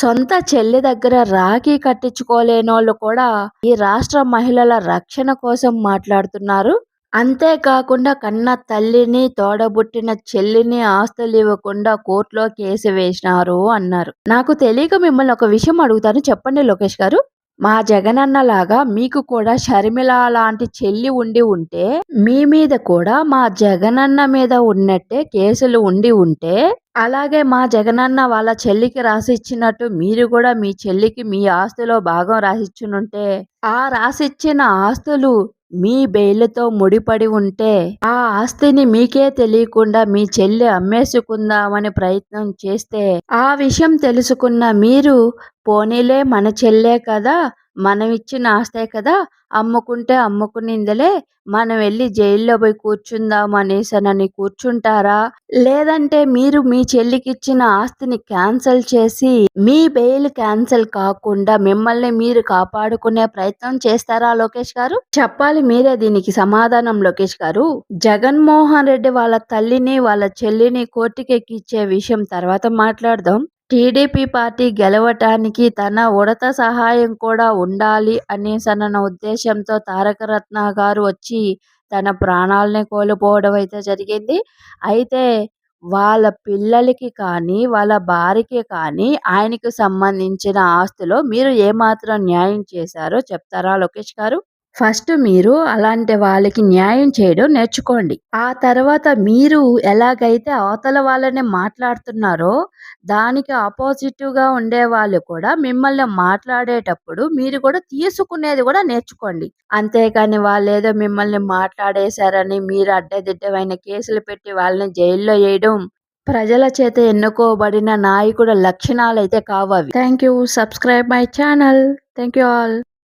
సొంత చెల్లి దగ్గర రాఖీ కట్టించుకోలేనోళ్ళు కూడా ఈ రాష్ట్ర మహిళల రక్షణ కోసం మాట్లాడుతున్నారు. అంతేకాకుండా కన్న తల్లిని తోడబుట్టిన చెల్లిని ఆస్తులు ఇవ్వకుండా కోర్టులో కేసు వేసినారు అన్నారు. నాకు తెలియక మిమ్మల్ని ఒక విషయం అడుగుతాను. చెప్పండి లోకేష్ గారు. మా జగనన్న లాగా మీకు కూడా షర్మిల లాంటి చెల్లి ఉండి ఉంటే మీ మీద కూడా మా జగనన్న మీద ఉన్నట్టే కేసులు ఉండి ఉంటే అలాగే మా జగనన్న వాళ్ళ చెల్లికి రాసిచ్చినట్టు మీరు కూడా మీ చెల్లికి మీ ఆస్తిలో భాగం రాసిచ్చునుంటే ఆ రాసిచ్చిన ఆస్తులు మీ బెయిల్తో ముడిపడి ఉంటే ఆ ఆస్తిని మీకే తెలియకుండా మీ చెల్లి అమ్మేసుకుందామని ప్రయత్నం చేస్తే ఆ విషయం తెలుసుకున్న మీరు పోనీలే మన చెల్లే కదా మనం ఇచ్చిన ఆస్తే కదా అమ్ముకుంటే అమ్ముకునిందలే మనం వెళ్ళి జైల్లో పోయి కూర్చుందాం అనేసనని కూర్చుంటారా? లేదంటే మీరు మీ చెల్లికి ఇచ్చిన ఆస్తిని క్యాన్సిల్ చేసి మీ బెయిల్ క్యాన్సిల్ కాకుండా మిమ్మల్ని మీరు కాపాడుకునే ప్రయత్నం చేస్తారా లోకేష్ గారు? చెప్పాలి మీరే దీనికి సమాధానం లోకేష్ గారు. జగన్మోహన్ రెడ్డి వాళ్ళ తల్లిని వాళ్ళ చెల్లిని కోర్టుకెక్కిచ్చే విషయం తర్వాత మాట్లాడదాం. టీడీపీ పార్టీ గెలవటానికి తన ఉడత సహాయం కూడా ఉండాలి అనేసన్న ఉద్దేశంతో తారకరత్న గారు వచ్చి తన ప్రాణాలని కోల్పోవడం అయితే జరిగింది. అయితే వాళ్ళ పిల్లలకి కానీ వాళ్ళ భార్యకి కానీ ఆయనకు సంబంధించిన ఆస్తిలో మీరు ఏమాత్రం న్యాయం చేశారో చెప్తారా లోకేష్ గారు? ఫస్ట్ మీరు అలాంటి వాళ్ళకి న్యాయం చేయడం నేర్చుకోండి. ఆ తర్వాత మీరు ఎలాగైతే అవతల వాళ్ళని మాట్లాడుతున్నారో దానికి ఆపోజిటివ్గా ఉండే వాళ్ళు కూడా మిమ్మల్ని మాట్లాడేటప్పుడు మీరు కూడా తీసుకునేది కూడా నేర్చుకోండి. అంతేకాని వాళ్ళు ఏదో మిమ్మల్ని మాట్లాడేశారని మీరు అడ్డదిడ్డమైన కేసులు పెట్టి వాళ్ళని జైల్లో వేయడం ప్రజల చేత ఎన్నుకోబడిన నాయకుడు లక్షణాలు అయితే కావు thank you subscribe my channel thank you all